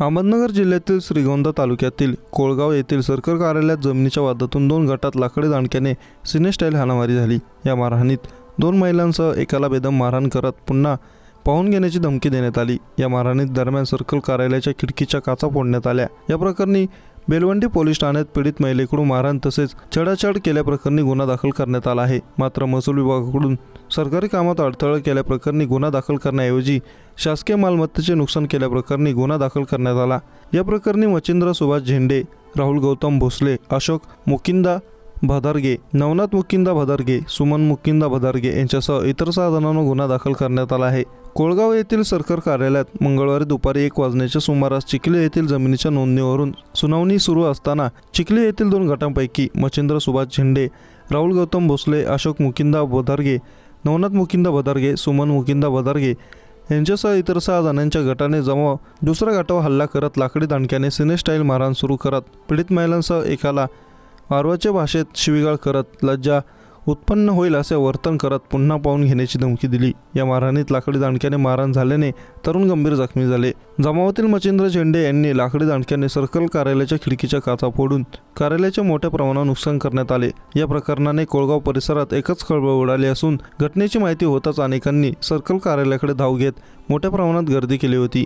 अहमदनगर जिल्ह्यातील श्रीगोंदा तालुक्यातील कोळगाव येथील सरकार कार्यालयात जमिनीच्या वादातून दोन गटात लाकडी दांडक्याने सिनेस्टाईल हाणामारी झाली. या मारहाणीत दोन महिलांसह एकाला बेदम मारहाण करत पुन्हा पाहून घेण्याची धमकी देण्यात आली. या मारहाणीत दरम्यान सर्कल कार्यालयाच्या खिडकीच्या काचा फोडण्यात आल्या. या प्रकरणी बेलवंडी पोलीस ठाण्यात पीडित महिलेकडून मारहाण तसेच छेडाछाड केल्याप्रकरणी गुन्हा दाखल करण्यात आला आहे. मात्र महसूल विभागाकडून सरकारी कामात अडथळा केल्याप्रकरणी गुन्हा दाखल करण्याऐवजी शासकीय मालमत्तेचे नुकसान केल्याप्रकरणी गुन्हा दाखल करण्यात आला. या प्रकरणी मच्छिंद्र सुभाष झेंडे राहुल गौतम भोसले अशोक मुकिंदा भदारगे नवनाथ मुकिंदा भदारगे सुमन मुकिंदा भदारगे यांच्यासह इतर सहा जणांना गुन्हा दाखल करण्यात आला आहे. कोळगाव येथील सरकार कार्यालयात मंगळवारी दुपारी एक वाजण्याच्या सुमारास चिखली येथील जमिनीच्या नोंदणीवरून सुनावणी सुरू असताना चिखली येथील दोन गटांपैकी मच्छिंद्र सुभाष झेंडे राहुल गौतम भोसले अशोक मुकिंदा भदारगे नवनाथ मुकिंदा भदारगे सुमन मुकिंदा भदारगे यांच्यासह इतर सहा जणांच्या गटाने जमा दुसऱ्या गटावर हल्ला करत लाकडी दांडक्याने सिनेस्टाईल मारहाण सुरू करत पीडित महिलांसह एकाला आर्वाच्या भाषेत शिवीगाळ करत लज्जा उत्पन्न होईल असे वर्तन करत पुन्हा पाहून घेण्याची धमकी दिली. या मारहाणीत लाकडी दांडक्याने मारहाण झाल्याने तरुण गंभीर जखमी झाले. जमावातील मच्छिंद्र झेंडे यांनी लाकडी दांडक्याने सर्कल कार्यालयाच्या खिडकीच्या काचा फोडून कार्यालयाचे मोठ्या प्रमाणावर नुकसान करण्यात आले. या प्रकरणाने कोळगाव परिसरात एकच खळबळ उडाली असून घटनेची माहिती होताच अनेकांनी सर्कल कार्यालयाकडे धाव घेत मोठ्या प्रमाणात गर्दी केली होती.